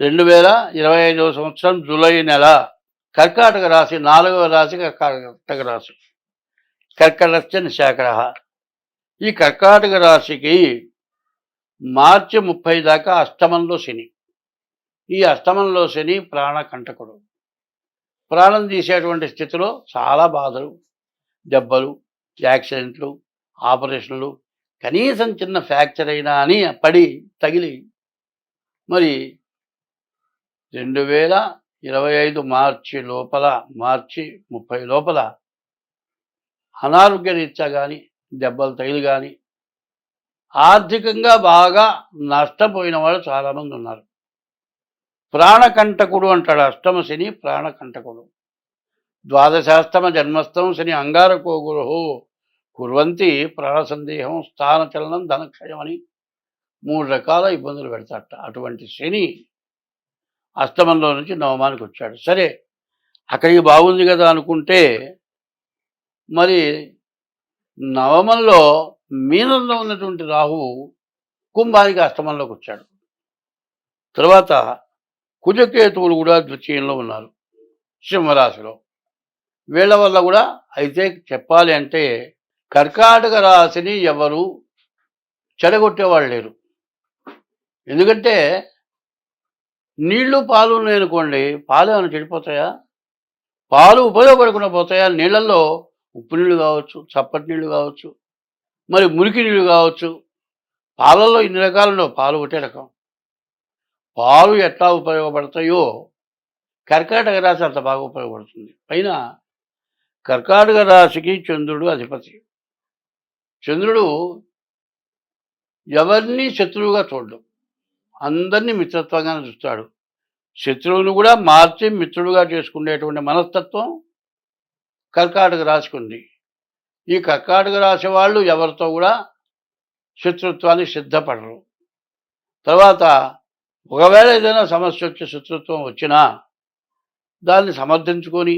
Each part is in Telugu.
రెండు వేల ఇరవై ఐదవ సంవత్సరం జూలై నెల కర్కాటక రాశి నాలుగవ రాశి కర్కాటక రాశి. కర్కటశ్చ శాఖర ఈ కర్కాటక రాశికి మార్చి ముప్పై దాకా అష్టమంలో శని. ఈ అష్టమంలో శని ప్రాణకంటకుడు ప్రాణం తీసేటువంటి స్థితిలో చాలా బాధలు దెబ్బలు యాక్సిడెంట్లు ఆపరేషన్లు కనీసం చిన్న ఫ్రాక్చర్ అయినా అని పడి తగిలి. మరి రెండు వేల ఇరవై ఐదు మార్చి లోపల మార్చి ముప్పై లోపల అనారోగ్య రీత్యా కానీ దెబ్బలు తగిలి కానీ ఆర్థికంగా బాగా నష్టపోయిన వాళ్ళు చాలామంది ఉన్నారు. ప్రాణకంటకుడు అంటాడు అష్టమ శని ప్రాణకంటకుడు. ద్వాదశాష్టమ జన్మస్థం శని అంగారకో గురు కుర్వంతి ప్రాణ సందేహం స్థాన ధనక్షయం అని మూడు రకాల ఇబ్బందులు పెడతాట అటువంటి శని అస్తమంలో నుంచి నవమానికి వచ్చాడు. సరే అక్కడికి బాగుంది కదా అనుకుంటే మరి నవమంలో మీనంలో ఉన్నటువంటి రాహువు కుంభానికి అష్టమంలోకి వచ్చాడు. తర్వాత కుజకేతువులు కూడా ద్వితీయంలో ఉన్నారు సింహరాశిలో. వీళ్ళ వల్ల కూడా అయితే చెప్పాలి అంటే కర్కాటక రాశిని ఎవరు చెడగొట్టేవాళ్ళు లేరు. ఎందుకంటే నీళ్ళు పాలు ఉన్నాయనుకోండి పాలు ఏమైనా చెడిపోతాయా? పాలు ఉపయోగపడకుండా పోతాయా? నీళ్ళల్లో ఉప్పు నీళ్ళు కావచ్చు చప్పటి నీళ్ళు కావచ్చు మరి మురికి నీళ్ళు కావచ్చు. పాలల్లో ఇన్ని రకాలు పాలు ఒకటే రకం. పాలు ఎట్లా ఉపయోగపడతాయో కర్కాటక రాశి అంత బాగా ఉపయోగపడుతుంది. పైన కర్కాటక రాశికి చంద్రుడు అధిపతి. చంద్రుడు ఎవరిని శత్రువుగా చూడడం. అందరినీ మిత్రత్వంగానే చూస్తాడు. శత్రువును కూడా మార్చి మిత్రుడుగా చేసుకునేటువంటి మనస్తత్వం కర్కాటక రాసుకుంది ఈ కర్కాటక రాశి వాళ్ళు ఎవరితో కూడా శత్రుత్వానికి సిద్ధపడరు. తర్వాత ఒకవేళ ఏదైనా సమస్య వచ్చి శత్రుత్వం వచ్చినా దాన్ని సమర్థించుకొని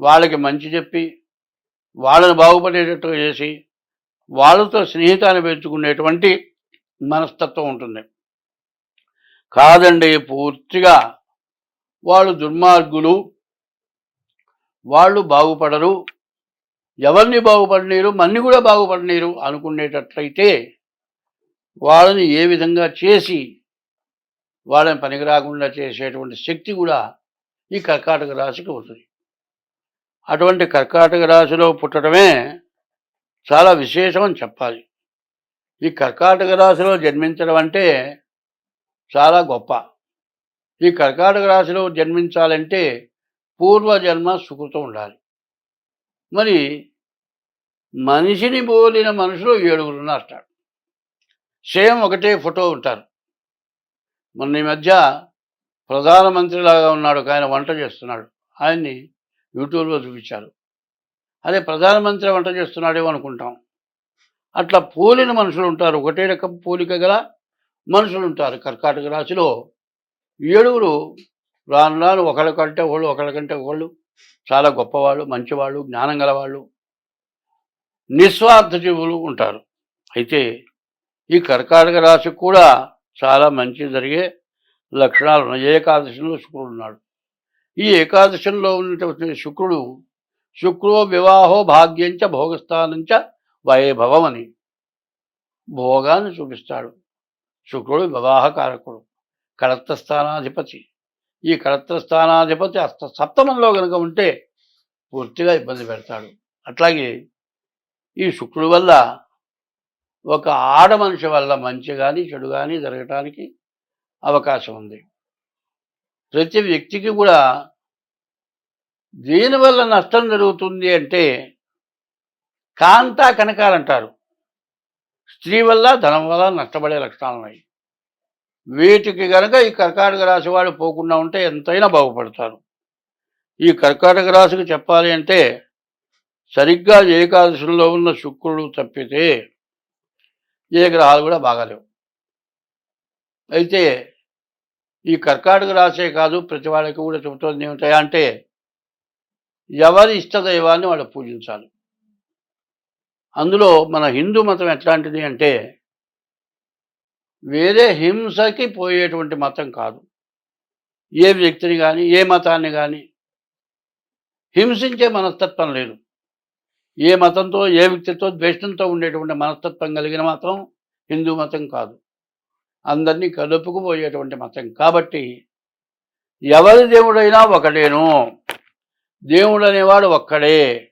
వాళ్ళకి మంచి చెప్పి వాళ్ళని బాగుపడేటట్టు చేసి వాళ్ళతో స్నేహితాన్ని పెంచుకునేటువంటి మనస్తత్వం ఉంటుంది. కాదండి పూర్తిగా వాళ్ళు దుర్మార్గులు వాళ్ళు బాగుపడరు. ఎవరిని బాగుపడనీరు మన్ని కూడా బాగుపడనీరు అనుకునేటట్లయితే వాళ్ళని ఏ విధంగా చేసి వాళ్ళని పనికి రాకుండా చేసేటువంటి శక్తి కూడా ఈ కర్కాటక రాశికి ఉంటుంది అటువంటి కర్కాటక రాశిలో పుట్టడమే చాలా విశేషం అని చెప్పాలి. ఈ కర్కాటక రాశిలో జన్మించడం అంటే చాలా గొప్ప. ఈ కర్కాటక రాశిలో జన్మించాలంటే పూర్వజన్మ సుకృతం ఉండాలి. మరి మనిషిని పోలిన మనుషులు ఏడుగురు ఉన్నారు సేమ్ ఒకటే ఫోటో ఉంటారు. మొన్న ఈ మధ్య ప్రధానమంత్రిలాగా ఉన్నాడు ఆయన వంట చేస్తున్నాడు. ఆయన్ని యూట్యూబ్లో చూపించారు. అదే ప్రధానమంత్రి వంట చేస్తున్నాడేమో అనుకుంటాం. అట్లా పోలిన మనుషులు ఉంటారు. ఒకటే రకం పోలిక గల మనుషులు ఉంటారు. కర్కాటక రాశిలో ఏడుగురు రాను రాను ఒకళ్ళ కంటే ఒకళ్ళు ఒకళ్ళ కంటే ఒకళ్ళు చాలా గొప్పవాళ్ళు మంచివాళ్ళు జ్ఞానం గలవాళ్ళు నిస్వార్థ జీవులు ఉంటారు. అయితే ఈ కర్కాటక రాశికి కూడా చాలా మంచి జరిగే లక్షణాలు ఉన్నాయి. ఏకాదశిలో శుక్రుడు ఉన్నాడు. ఈ ఏకాదశంలో ఉన్నటువంటి శుక్రుడు శుక్రో వివాహో భాగ్యంచ భోగస్థానంచ వైభవం అని భోగాన్ని చూపిస్తాడు. శుక్రుడు వివాహకారకుడు కళత్ర స్థానాధిపతి ఈ కళత్ర స్థానాధిపతి అస్త సప్తమంలో కనుక ఉంటే పూర్తిగా ఇబ్బంది పెడతాడు. అట్లాగే ఈ శుక్రుడి వల్ల ఒక ఆడ మనిషి వల్ల మంచి కానీ చెడు కానీ జరగటానికి అవకాశం ఉంది. ప్రతి వ్యక్తికి కూడా దీనివల్ల నష్టం జరుగుతుంది అంటే కాంతా కనకాలంటారు. స్త్రీ వల్ల ధనం వల్ల నష్టపడే లక్షణాలు ఉన్నాయి. వీటికి గనక ఈ కర్కాటక రాశి వాళ్ళు పోకుండా ఉంటే ఎంతైనా బాగుపడతారు. ఈ కర్కాటక రాశికి చెప్పాలి అంటే సరిగ్గా ఏకాదశిలో ఉన్న శుక్రుడు తప్పితే ఏ గ్రహాలు కూడా బాగాలేవు. అయితే ఈ కర్కాటక రాశే కాదు ప్రతి వాళ్ళకి కూడా చెబుతోంది ఏమిటంటే అంటే ఎవరి ఇష్టదైవాన్ని వాళ్ళు పూజించాలి. అందులో మన హిందూ మతం ఎట్లాంటిది అంటే వేరే హింసకి పోయేటువంటి మతం కాదు. ఏ వ్యక్తిని కానీ ఏ మతాన్ని కానీ హింసించే మనస్తత్వం లేదు. ఏ మతంతో ఏ వ్యక్తితో ద్వేషంతో ఉండేటువంటి మనస్తత్వం కలిగిన మతం హిందూ మతం కాదు. అందరినీ కలుపుకుపోయేటువంటి మతం. కాబట్టి ఎవరి దేవుడైనా ఒకడేను. దేవుడు అనేవాడు ఒక్కడే.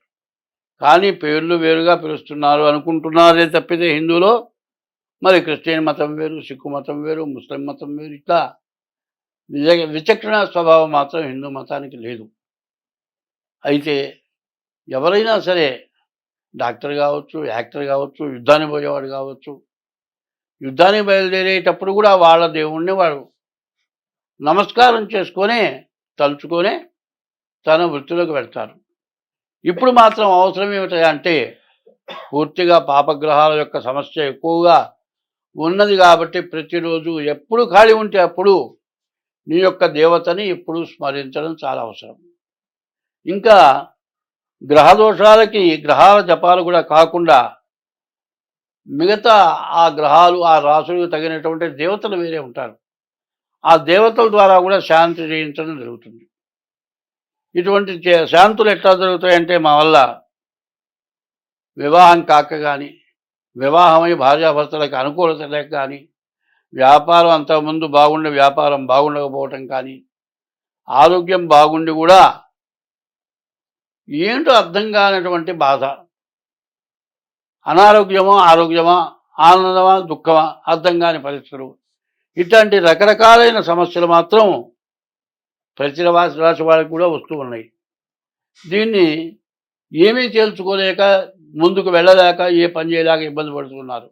కానీ పేర్లు వేరుగా పిలుస్తున్నారు అనుకుంటున్నారే తప్పితే హిందువులో మరి క్రిస్టియన్ మతం వేరు సిక్కు మతం వేరు ముస్లిం మతం వేరు ఇట్లా విచక్షణ స్వభావం మాత్రం హిందూ మతానికి లేదు. అయితే ఎవరైనా సరే డాక్టర్ కావచ్చు యాక్టర్ కావచ్చు యుద్ధానికి పోయేవాడు కావచ్చు యుద్ధానికి బయలుదేరేటప్పుడు కూడా వాళ్ళ దేవుణ్ణి వాడు నమస్కారం చేసుకొని తలుచుకొని తన వృత్తిలోకి వెళ్తారు. ఇప్పుడు మాత్రం అవసరం ఏమిటి అంటే పూర్తిగా పాపగ్రహాల యొక్క సమస్య ఎక్కువగా ఉన్నది కాబట్టి ప్రతిరోజు ఎప్పుడు ఖాళీ ఉంటే అప్పుడు నీ యొక్క దేవతని ఎప్పుడు స్మరించడం చాలా అవసరం. ఇంకా గ్రహ దోషాలకి గ్రహాల జపాలు కూడా కాకుండా మిగతా ఆ గ్రహాలు ఆ రాసులకు తగినటువంటి దేవతలు వేరే ఉంటారు. ఆ దేవతల ద్వారా కూడా శాంతి చేయించడం జరుగుతుంది. ఇటువంటి చే- శాంతులు ఎట్లా జరుగుతాయంటే మా వల్ల వివాహం కాక కానీ వివాహమై భార్యాభర్తలకు అనుకూలత లేక కానీ వ్యాపారం అంతకుముందు బాగుండే వ్యాపారం బాగుండకపోవటం కానీ ఆరోగ్యం బాగుండి కూడా ఏంటో అర్థం కానటువంటి బాధ. అనారోగ్యమా ఆరోగ్యమా ఆనందమా దుఃఖమా అర్థం కాని పరిస్థితులు. ఇట్లాంటి రకరకాలైన సమస్యలు మాత్రం ప్రతి రాశి రాశి వాళ్ళకి కూడా వస్తూ ఉన్నాయి. దీన్ని ఏమీ తేల్చుకోలేక ముందుకు వెళ్ళలేక ఏ పని చేయలేక ఇబ్బంది పడుతున్నారు.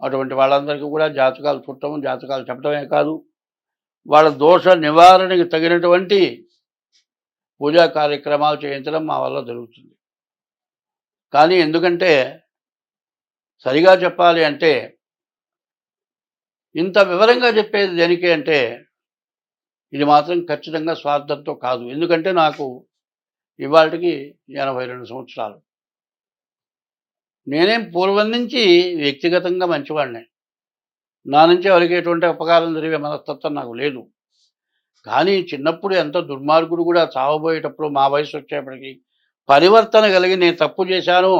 అటువంటి వాళ్ళందరికీ కూడా జాతకాలు చుట్టము జాతకాలు చెప్పడమే కాదు. వాళ్ళ దోష నివారణకి తగినటువంటి పూజా కార్యక్రమాలు చేయించడం మా వల్ల జరుగుతుంది. కానీ ఎందుకంటే సరిగా చెప్పాలి అంటే ఇంత వివరంగా చెప్పేది దేనికి అంటే ఇది మాత్రం ఖచ్చితంగా స్వార్థంతో కాదు. ఎందుకంటే నాకు ఇవాళకి ఎనభై రెండు సంవత్సరాలు. నేనేం పూర్వం నుంచి వ్యక్తిగతంగా మంచివాడిని. నా నుంచి ఎవరికేటువంటి ఉపకారం జరిగే మనస్తత్వం నాకు లేదు. కానీ చిన్నప్పుడు ఎంత దుర్మార్గుడు కూడా చావబోయేటప్పుడు మా వయసు వచ్చేప్పటికి పరివర్తన కలిగి నేను తప్పు చేశాను.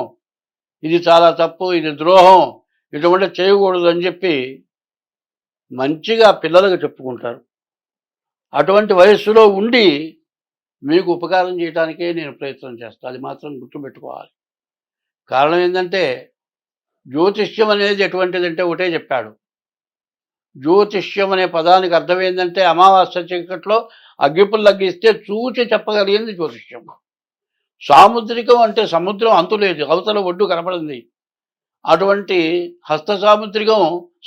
ఇది చాలా తప్పు ఇది ద్రోహం ఇటువంటి చేయకూడదు అని చెప్పి మంచిగా పిల్లలకు చెప్పుకుంటారు. అటువంటి వయస్సులో ఉండి మీకు ఉపకారం చేయడానికే నేను ప్రయత్నం చేస్తాను అది మాత్రం గుర్తుపెట్టుకోవాలి. కారణం ఏంటంటే జ్యోతిష్యం అనేది ఎటువంటిదంటే ఒకటే చెప్పాడు. జ్యోతిష్యం అనే పదానికి అర్థం ఏంటంటే అమావాస్య చీకట్లో అగ్గిపుల్లు అగ్గిస్తే చూచి చెప్పగలిగింది జ్యోతిష్యం. సాముద్రికం అంటే సముద్రం అంతులేదు అవతల ఒడ్డు కనపడింది. అటువంటి హస్త సాముద్రికం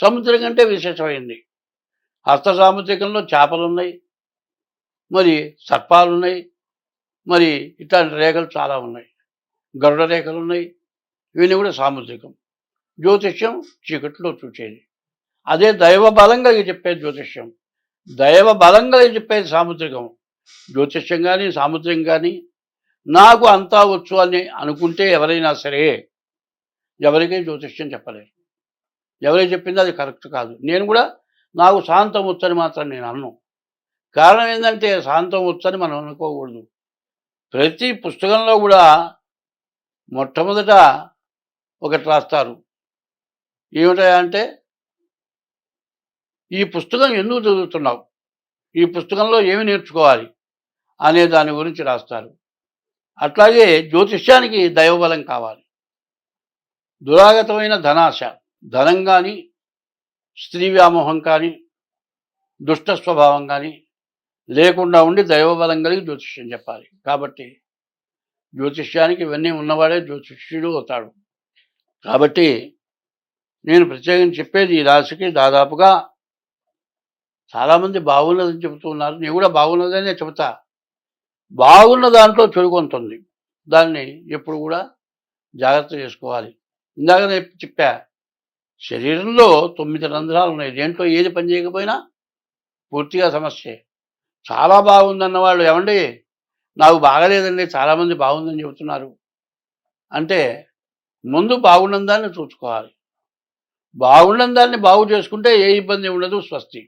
సముద్రం కంటే విశేషమైంది. హస్త సాముద్రికంలో చేపలు ఉన్నాయి మరి సర్పాలు ఉన్నాయి మరి ఇట్లాంటి రేఖలు చాలా ఉన్నాయి. గరుడ రేఖలు ఉన్నాయి ఇవన్నీ కూడా సాముద్రికం. జ్యోతిష్యం చీకట్లో చూసేది అదే దైవ బలంగా చెప్పేది జ్యోతిష్యం. దైవ బలంగా చెప్పేది సాముద్రికం. జ్యోతిష్యం కానీ సాముద్రికం కానీ నాకు అంతా వచ్చు అని అనుకుంటే ఎవరైనా సరే ఎవరికీ జ్యోతిష్యం చెప్పలేరు ఎవరికి చెప్పింది అది కరెక్ట్ కాదు. నేను కూడా నాకు శాంతం వచ్చని మాత్రం నేను అన్ను. కారణం ఏంటంటే శాంతం వచ్చని మనం అనుకోకూడదు. ప్రతి పుస్తకంలో కూడా మొట్టమొదట ఒకటి రాస్తారు. ఏమిటంటే ఈ పుస్తకం ఎందుకు చదువుతున్నావు? ఈ పుస్తకంలో ఏమి నేర్చుకోవాలి? అనే దాని గురించి రాస్తారు. అట్లాగే జ్యోతిష్యానికి దైవబలం కావాలి. దురాగతమైన ధనాశ ధనం కానీ స్త్రీ వ్యామోహం కానీ దుష్ట స్వభావం కానీ లేకుండా ఉండి దైవబలం కలిగి జ్యోతిష్యం చెప్పాలి. కాబట్టి జ్యోతిష్యానికి ఇవన్నీ ఉన్నవాడే జ్యోతిష్యుడు అవుతాడు. కాబట్టి నేను ప్రత్యేకంగా చెప్పేది ఈ రాశికి దాదాపుగా చాలామంది బాగున్నదని చెబుతున్నారు. నేను కూడా బాగున్నదనే చెబుతా. బాగున్న దాంట్లో చెడు దాన్ని ఎప్పుడు కూడా జాగ్రత్త చేసుకోవాలి. ఇందాక నేను చెప్పా శరీరంలో తొమ్మిది రంధ్రాలు ఉన్నాయి. దేంట్లో ఏది పని చేయకపోయినా పూర్తిగా సమస్యే. చాలా బాగుందన్న వాళ్ళు ఏమండి? నాకు బాగలేదండి చాలామంది బాగుందని చెబుతున్నారు. అంటే ముందు బాగున్న దాన్ని చూసుకోవాలి. బాగున్న దాన్ని బాగు చేసుకుంటే ఏ ఇబ్బంది ఉండదు స్వస్తి.